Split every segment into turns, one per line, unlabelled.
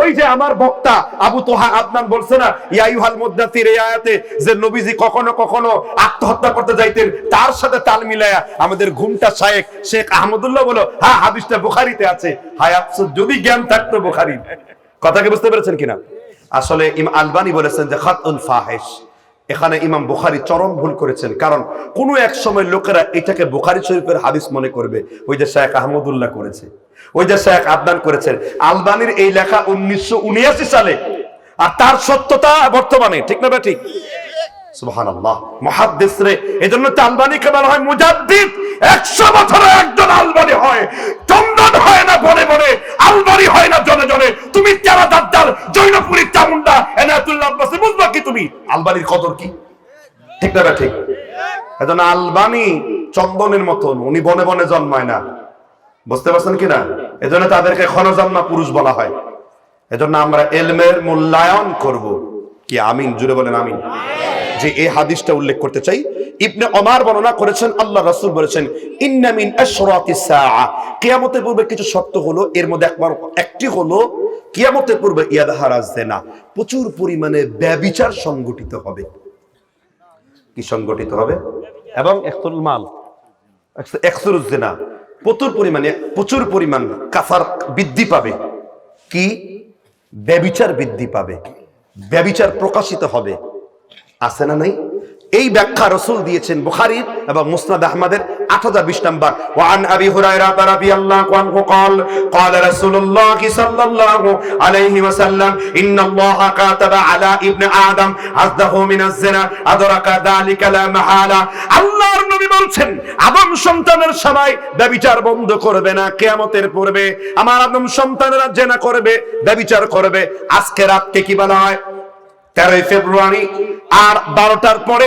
ওই যে আমার বক্তা আবু তোহা আদনান বলছে না ইয়াইহাল মুদ্দাসির এই আয়াতে যে নবীজি কখনো কখনো আত্মহত্যা করতে যাইতেন, তার সাথে তাল মিলায়া আমাদের ঘুমটা শায়েক শেখ আহমদুল্লাহ বলো হ্যাঁ হাদিসটা বুখারিতে আছে। হায় আফসোস, যদি জ্ঞান থাকতো বুখারি কথাকে বুঝতে পেরেছেন কিনা? আসলে ইম আলবানি বলেছেন যে, খাতুন ফাহেশ। এখানে ইমাম বুখারি চরম ভুল করেছেন। কারণ কোন এক সময় লোকেরা এটাকে বুখারি শরীফের হাদিস মনে করবে, ওই যে শেখ আহমদুল্লাহ করেছে। ওই যে শেখ আদনান করেছেন। আলবানির এই লেখা উনিশশো সালে। আর তার সত্যতা বর্তমানে, ঠিক না ঠিক সুবহানাল্লাহ। মুহাদ্দিস রে এজন্য তো আলবানিকে বলা হয় মুজাদ্দিদ। 100 বছরে একজন আলবানি হয়, চন্দন হয় না বনে বনে, আলবানি আলবানির কদর কি? ঠিক না ঠিক? এজন্য আলবানি চন্দনের মতন, উনি বনে বনে জন্মায় না। বুঝতে পারছেন কিনা? এজন্য তাদেরকে ক্ষণজন্মা পুরুষ বলা হয়। এজন্য আমরা এলমের মূল্যায়ন করব। কি, আমিন? জুড়ে বলেন আমিন। যে এই হাদিসটা উল্লেখ করতে চাই, ইবনে ওমর বর্ণনা করেছেন, আল্লাহ রাসূল বলেছেন, ইন্না মিন আশরাতিস সাআ। কিয়ামতের পূর্বে কিছু শর্ত হলো, এর মধ্যে একবার একটি হলো কিয়ামতের পূর্বে ইয়াদহারা জিনা প্রচুর পরিমাণে ব্যভিচার সংগঠিত হবে। কি সংগঠিত হবে? এবং একতুল মাল। একসুরুজ জিনা। প্রচুর পরিমাণে প্রচুর পরিমাণ কাফার বৃদ্ধি পাবে। কি? ব্যবিচার বৃদ্ধি পাবে। ব্যবিচার প্রকাশিত হবে। আছে না নাই? এই ব্যাখ্যা রসুল দিয়েছেন বুখারীর এবং মুসনাদ আহমদের আট হাজার বিশ নম্বর ওয়ান আবি হুরায়রা রাদিয়াল্লাহু আনহু قال قال رسول الله صلى الله عليه وسلم ان الله كتب على ابن ادم عزه من الزنا ادرك ذلك لا محاله আল্লাহর নবী বলছেন আদম সন্তানের সবাই ব্যভিচার বন্ধ করবে না কিয়ামতের পূর্বে আমার আদম সন্তানেরা জেনা করবে ব্যভিচার করবে আজকে রাতকে কি বলা হয় তেরোই ফেব্রুয়ারি আর বারোটার পরে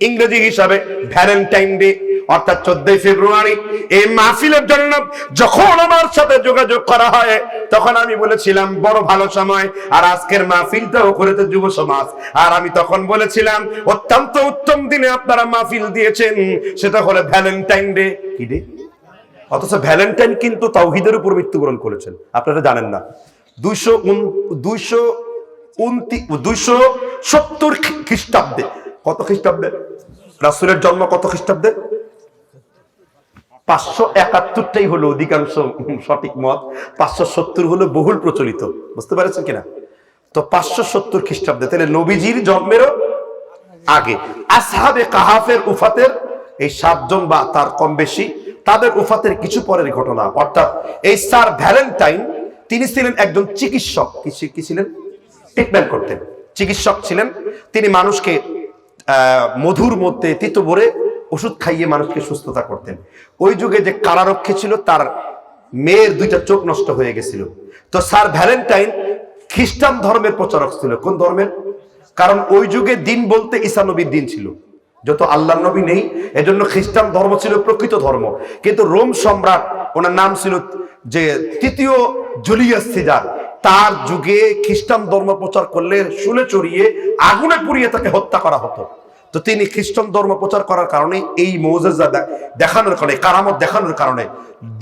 ইংরেজি হিসাবে ভ্যালেন্টাইন ডে, অর্থাৎ চোদ্দই ফেব্রুয়ারি। এই মাহফিলের জন্য যখন আমার সাথে যোগাযোগ করা হয়, তখন আমি বলেছিলাম, বড় ভালো সময়। আর আজকের মাহফিলটাও করেছে যুব সমাজ। আর আমি তখন বলেছিলাম, অত্যন্ত উত্তম দিনে আপনারা মাহফিল দিয়েছেন। সেটা হলো ভ্যালেন্টাইন ডে। কি ডে? অথচ ভ্যালেন্টাইন কিন্তু তাওহিদের উপর মৃত্যুবরণ করেছেন। আপনারা জানেন না। দুইশো দুইশো দুইশো সত্তর খ্রিস্টাব্দে। কত খ্রিস্টাব্দে? রাসুলের জন্ম কত খ্রিস্টাব্দে? পাঁচশো একাত্তরটাই হলো অধিকাংশ সঠিক মত। পাঁচশো সত্তর হলো বহুল প্রচলিত। বুঝতে পারছেন কিনা? তো পাঁচশো সত্তর খ্রিস্টাব্দে। তাহলে নবীজির জন্মেরও আগে। আসহাবে কাহাফের উফাতের এই সাতজন বা তার কম বেশি, তাদের উফাতের কিছু পরের ঘটনা। অর্থাৎ এই স্যার ভ্যালেন্টাইন, তিনি ছিলেন একজন চিকিৎসক। কি ছিলেন? ট্রিটমেন্ট করতেন। চিকিৎসক ছিলেন। তিনি মানুষকে মধুর মধ্যে তিতো ভরে ওষুধ খাইয়ে মানুষকে সুস্থতা করতেন। ওই যুগে যে কারারক্ষী ছিল, তার মেয়ের দুইটা চোখ নষ্ট হয়ে গেছিল। তো স্যার ভ্যালেন্টাইন খ্রিস্টান ধর্মের প্রচারক ছিল। কোন ধর্মের? কারণ ওই যুগে দিন বলতে ঈসা নবীর দিন ছিল। যত আল্লাহ নবী নেই, এজন্য খ্রিস্টান ধর্ম ছিল প্রকৃত ধর্ম। কিন্তু রোম সম্রাট, ওনার নাম ছিল যে তৃতীয় জুলিয়াস সিজার। তার যুগে খ্রিস্টান ধর্ম প্রচার করলে শুলে চড়িয়ে আগুনে পুড়িয়ে তাকে হত্যা করা হতো। তো তিনি খ্রিস্টান ধর্ম প্রচার করার কারণে এই মৌজেজা দেখানোর কারণে, কারামত দেখানোর কারণে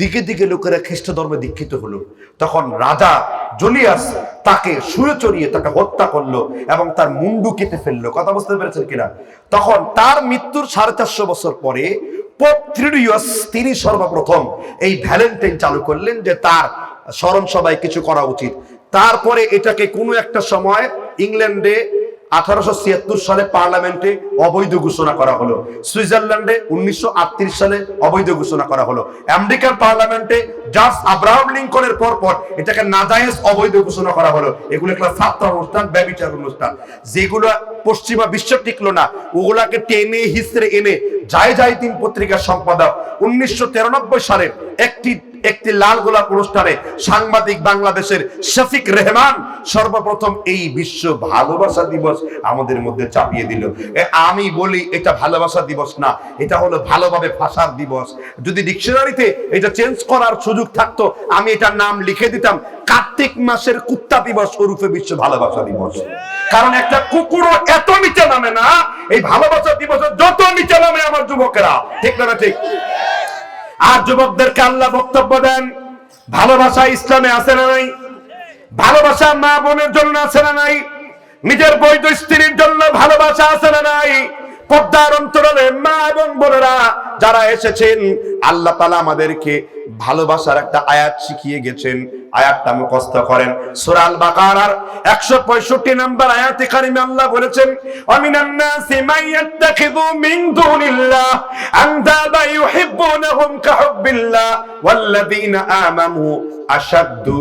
দিকে দিকে লোকেরা খ্রিস্ট ধর্মে দীক্ষিত হলো। তখন রাজা জলিয়াস তাকে শুয়ে চড়িয়ে তাকে হত্যা করল এবং তার মুন্ডু কেটে ফেলল। কথা বুঝতে পেরেছেন কিনা? তখন তার মৃত্যুর সাড়ে চারশো বছর পরে পোপ থ্রিডিয়াস তিনি সর্বপ্রথম এই ভ্যালেন্টাইন চালু করলেন যে তার স্মরণ সবাই কিছু করা উচিত। তারপরে এটাকে কোনো একটা সময় ইংল্যান্ডে আঠারোশো ছিয়াত্তর সালে পার্লামেন্টে অবৈধ ঘোষণা করা হলো। সুইজারল্যান্ডে উনিশশো আটত্রিশ সালে অবৈধ ঘোষণা করা হলো। আমেরিকার পার্লামেন্টে জাস্ট আব্রাহাম লিঙ্কনের পর এটাকে নাজায়েজ অবৈধ ঘোষণা করা হলো। এগুলো একটা ছাত্র অনুষ্ঠান, ব্যবচার অনুষ্ঠান। যেগুলো পশ্চিমা বিশ্ব টিকলো না, ওগুলাকে টেনে হিসড়ে এনে যায় যায় তিন পত্রিকার সম্পাদক। উনিশশো সালে একটি একটি লাল গোলাপ অনুষ্ঠানে সাংবাদিক বাংলাদেশের শফিক রেহমান সর্বপ্রথম এই বিশ্ব ভালোবাসা দিবস আমাদের মধ্যে চাপিয়ে দিল। আমি বলি এটা ভালোবাসা দিবস না, এটা হলো ভালোভাবে ভাষার দিবস। যদি ডিকশনারিতে এটা চেঞ্জ করার সুযোগ থাকতো, আমি এটার নাম লিখে দিতাম, কার্তিক মাসের কুত্তা দিবস ওরূপে বিশ্ব ভালোবাসা দিবস। কারণ একটা কুকুরও এত নিচে নামে না, এই ভালোবাসা দিবসে যত নিচে নামে আমার যুবকেরা, ঠিক না ঠিক? আর যুবকদেরকে আল্লাহ বক্তব্য দেন, ভালোবাসা ইসলামে আছে না নাই? ভালোবাসা মা বোনের জন্য আছে না নাই? নিজের বৈধ স্ত্রীর জন্য ভালোবাসা পর্দার অন্তরালে মা এবং বোনেরা যারা এসেছেন, আল্লাহ তালা আমাদেরকে ভালোবাসার একটা আয়াত শিখিয়ে গেছেন। আয়াতটা মুখস্থ করেন। সুরাল বাকারার একশো পঁয়ষট্টি নম্বর আয়াতে কারিমে আল্লাহ বলেছেন, অমিনান নাসি মান ইয়াত্তাখিযু মিন দুনিল্লাহ আনদাদা ইউহিব্বুনাহুম কাহুব্বিল্লাহ আশাদ্দু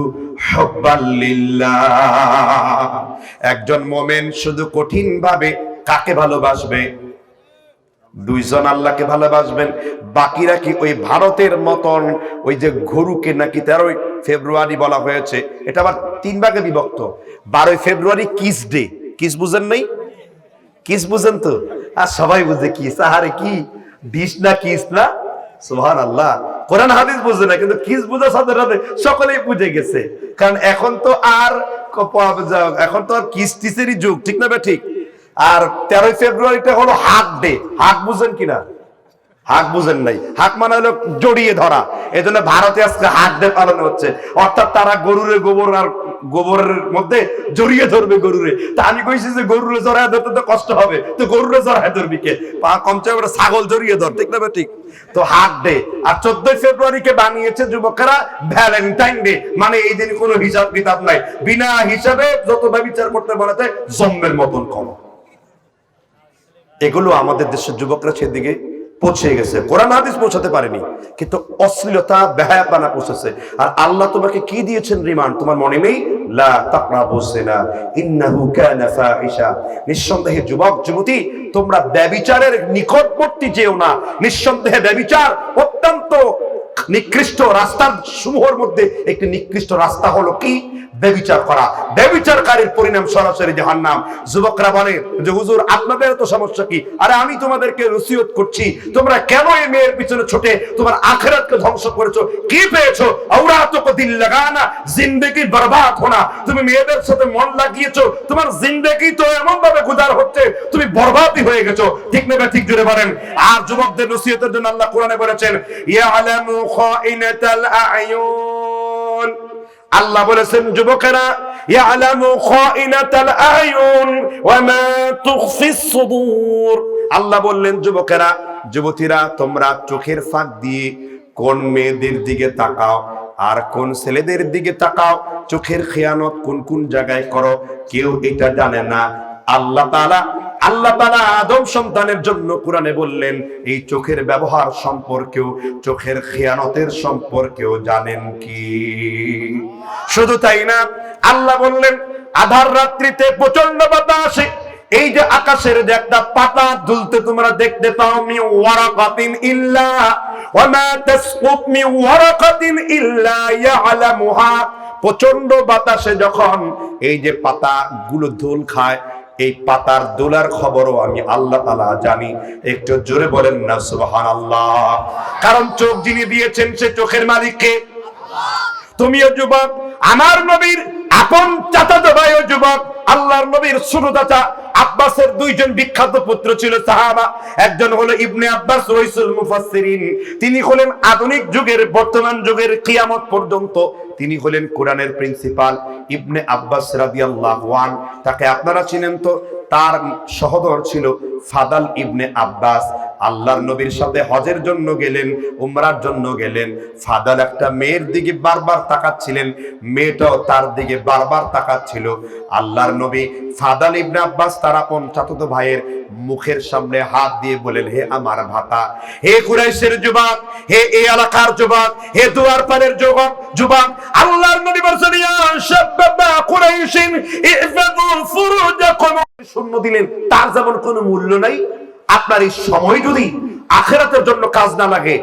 একজন মোমেন শুধু কঠিন ভাবে কাকে ভালোবাসবে? দুইজন আল্লাহকে ভালোবাসবেন। বাকিরা কি ওই ভারতের মতন ওই যে গরুকে নাকি তেরোই ফেব্রুয়ারি বলা হয়েছে? এটা আবার তিন ভাগে বিভক্ত। বারোই ফেব্রুয়ারি কিস ডে। কিস বুঝেন নাই? কিস বুঝেন তো? আর সবাই বুঝে কিস। আহারে কি? ডিস না কিস না? সোহান আল্লাহ কোরআন হাদিস বুঝে না, কিন্তু কিস বুঝার সাথে সাথে সকলেই বুঝে গেছে। কারণ এখন তো আর এখন তো আর কিস টিসেরই যুগ, ঠিক না ঠিক? আর তেরোই ফেব্রুয়ারিটা হলো হাক ডে হাক বুঝেন কিনা? হাক বুঝেন নাই। হাক মানে হলো জড়িয়ে ধরা। এই জন্য ভারতে আজকে হাক ডে পালন হচ্ছে। অর্থাৎ তারা গরুরে গোবর আর গোবরের মধ্যে জড়িয়ে ধরবে গরুরে। তা আমি কইছি যে গরুরে জড়ায় ধরতে তো কষ্ট হবে। তো গরুরে জড়ায় ধরবি কে? পা কমছে করে ছাগল জড়িয়ে ধর। ঠিক না ঠিক। তো হাক ডে আর চোদ্দই ফেব্রুয়ারিকে বানিয়েছে যুবকেরা ভ্যালেন্টাইন ডে। মানে এই দিন কোনো হিসাব কিতাব নাই। বিনা হিসাবে যত বিচার করতে বলেছে জম্মের মতন করো। এগুলো আমাদের দেশের যুবকরা সেদিকে পৌঁছে গেছে। কোরআন হাদিস পৌঁছাতে পারেনি, কিন্তু অশ্লীলতা, বেহায়াপানা পৌঁছেছে। আর আল্লাহ তোমাকে কি দিয়েছেন রিমান্ড? তোমার মনে নেই? লা তাকরাবু জিনা ইন্নাহু কানা ফাহিশা। নিঃসন্দেহে যুবক, যুবতী, তোমরা ব্যভিচারের নিকটবর্তী যেও না। নিঃসন্দেহে ব্যভিচার অত্যন্ত নিকৃষ্ট রাস্তার সমূহের মধ্যে একটি নিকৃষ্ট রাস্তা হলো কি? ব্যবিচার করা। ব্যবিচারকারীর পরিণাম সরাসরি জাহান্নাম। যুবকরা বলে যে, হুজুর, আপনাদের তো সমস্যা কি? আরে আমি তোমাদেরকে রসিয়ত করছি। তোমরা কেন এই মেয়ের পিছনে ছোটে? তোমার আখেরাতকে ধ্বংস করেছ। কি পেয়েছ? আওরা তো দিল লাগানা। জিন্দেগি বরবাদ হোনা। তুমি মেয়েদের সাথে মন লাগিয়েছো। তোমার জিন্দেগি তো এমন ভাবে গুজার হচ্ছে, তুমি বরবাদই হয়ে গেছো। ঠিক নেবে, ঠিক জুড়ে বলেন। আর যুবকদের নসিহতের জন্য আল্লাহ কোরআনে বলেছেন, ইয়ালামু খাইনাতাল আয়ুন। আল্লাহ বলেছেন, যুবকেরা, ইয়ালামু খাইনাতাল আয়ুন ওয়া মা তুখফিস সুদূর। আল্লাহ বললেন, যুবকেরা, যুবতীরা, তোমরা চোখের ফাঁক দিয়ে কোন মেয়েদের দিকে তাকাও আর কোন ছেলেদের দিকে তাকাও? চোখের খেয়ানত কোন কোন জায়গায় করো? কেউ এটা জানে না। আল্লাহ তাআলা আল্লাহ তাআলা আদম সন্তানের জন্য কোরআনে বললেন, এই চোখের ব্যবহার সম্পর্কেও, চোখের খেয়ানতের সম্পর্কেও জানেন কি? শুধু তাই না, আল্লাহ বললেন, আধার রাত্রিতে প্রচণ্ড বাতাসে, এই যে আকাশের যে একটা পাতা দুলতে তোমরা দেখতে পাও, মি ওয়ারাকাতিন ইল্লা, ওয়া মা তাসকুত মি ওয়ারাকাতিন ইল্লা ইয়ালামুহা। প্রচণ্ড বাতাসে যখন এই যে পাতা গুলো দোল খায়, এই পাতার দোলার খবরও আমি আল্লাহ তালা জানি। একটু জোরে বলেন না সুবহান আল্লাহ কারণ চোখ যিনি দিয়েছেন সে চোখের মালিককে তুমিও যুবক আমার নবীর আপন চাচাতো ভাইও যুবক, আল্লাহর নবীর ছোট চাচা আব্বাসের দুইজন বিখ্যাত পুত্র ছিল সাহাবা। একজন হলো ইবনে আব্বাস রইসুল মুফাসসিরিন। তিনি হলেন আধুনিক যুগের, বর্তমান যুগের কিয়ামত পর্যন্ত তিনি হলেন কোরআনের প্রিন্সিপাল ইবনে আব্বাস রাদিয়াল্লাহু আন। তাকে আপনারা চিনেন তো, তার সহদর ছিল ফাদাল ইবনে আব্বাস। আল্লাহর নবীর সাথে হজের জন্য গেলেন, উমরার জন্য গেলেন। ফাদাল একটা মেয়ের দিকে বারবার তাকাচ্ছিলেন, মেয়েটাও তার দিকে বারবার তাকাচ্ছিল। আল্লাহর নবী ফাদাল ইবনে আব্বাস তার আপন চাচাতো ভাইয়ের মুখের সামনে হাত দিয়ে বলেন হে আমার ভাতা, হে কুরাইশের যুবক, হে এই এলাকার যুবক, হে দুয়ার পারের যুবক যুবক, আল্লাহর নবী বলেছেন, ইয়া শাবাবা কুরাইশিন ইহফাযু ফুরুজাকুম। শূন্য দিলেন, তার যেমন কোনো মূল্য নাই আপনার এই সময় যদি আখেরাতের জন্য কাজ না লাগে,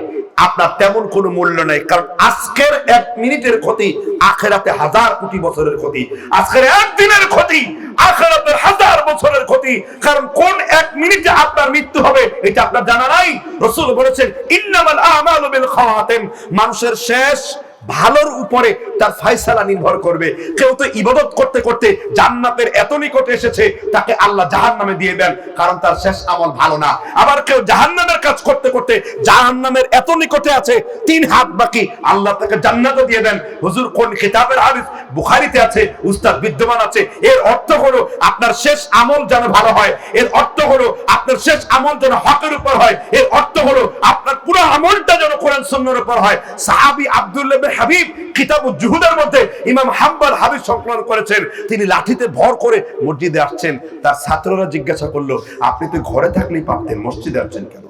আপনার তেমন কোনো মূল্য নাই। কারণ আজকের এক মিনিটের ক্ষতি, আখেরাতে হাজার কোটি বছরের ক্ষতি। আজকের একদিনের ক্ষতি, আখেরাতের হাজার বছরের ক্ষতি। কারণ কোন এক মিনিটে আপনার মৃত্যু হবে, এটা আপনার জানা নাই? রসুল বলেছেন, ইন্নামাল আমালু বিল খাওয়াতিম। মানুষের শেষ ভালোর উপরে তার ফায়সালা নির্ভর করবে। কেউ তো ইবাদত করতে করতে জান্নাতের এত নিকটে এসেছে, তাকে আল্লাহ জাহান নামে দিয়ে দেন, কারণ তার শেষ আমল ভালো না। আবার কেউ জাহান নামের কাজ করতে করতে জাহান নামের এত নিকটে আছে, তিন হাত বাকি আল্লাহ তাকে জান্নাতও দিয়ে দেন। হুজুর, কোন কিতাবের হাদিস বুখারীতে আছে? উস্তাদ বিদ্যমান আছে। এর অর্থ হলো, আপনার শেষ আমল যেন ভালো হয়, এর অর্থ হলো, আপনার শেষ আমল যেন হকের উপর হয়, এর অর্থ হলো, আপনার পুরো আমলটা যেন কোরআন সুন্নাহর উপর হয়। সাহাবী আব্দুল্লাহ বিন হাবিব কিতাবুল জুহুদের মধ্যে ইমাম হাম্বল হাবিব সংকলন করেছেন। তিনি লাঠিতে ভর করে মসজিদে আসছেন। তার ছাত্ররা জিজ্ঞাসা করল, আপনি তো ঘরে থাকলেই পারতেন মসজিদে আসছেন কেন?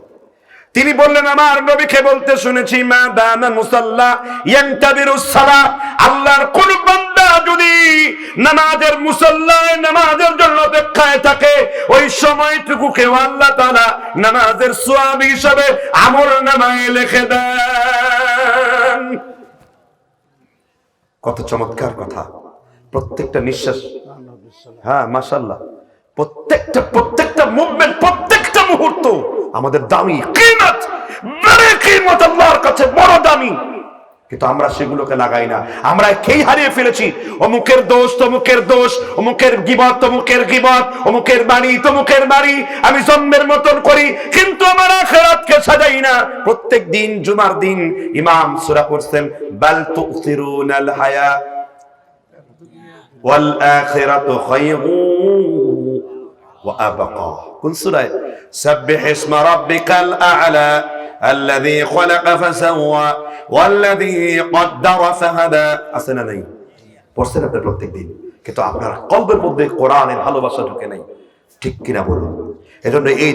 তিনি বললেন, আমার নবীকে বলতে শুনেছি, মা দানা মুসাল্লা ইয়ান্তাবিরুস সালা আল্লাহর কোন বান্দা যদি নামাজের মুসাল্লায় নামাজের জন্য অপেক্ষায় থাকে, ওই সময়টুকুকে আল্লাহ তাআলা নামাজের সওয়াব হিসাবে আমল নামায় লিখে দেন। কত চমৎকার কথা। প্রত্যেকটা নিঃশ্বাস। হ্যাঁ মাসাল্লাহ প্রত্যেকটা প্রত্যেকটা মুভমেন্ট প্রত্যেকটা মুহূর্ত আমাদের দামি। কিমত বড় কিমত আল্লাহর কাছে বড় দামি। কিন্তু আমরা সেগুলোকে লাগাই না। আমরা খেই হারিয়ে ফেলেছি। অমুকের দোষ, তমুকের দোষ, অমুকের গিবত, তমুকের গিবত, অমুকের বাড়ি তমুকের বাড়ি আমি জন্মের মতন করি, কিন্তু আমার আখেরাতকে সাজাই না। প্রত্যেক দিন জুমার দিন ইমাম সুরা পড়ছেন, বাল তুসিরুনাল হায়া ওয়াল আখিরাতু খায়রু ওয়া আবাকা। কোন সুরায়? সাব্বিহ ইসমা রাব্বিকাল আ'লা الذي خلق فسوى والذي قدر فهدى আসেনা নাই পড়ছেন আপনি প্রত্যেক দিন কিন্তু আপনার কলবের মধ্যে কোরআনের ভালোবাসা ঢুকে নাই ঠিক কিনা বলুন এজন্য এই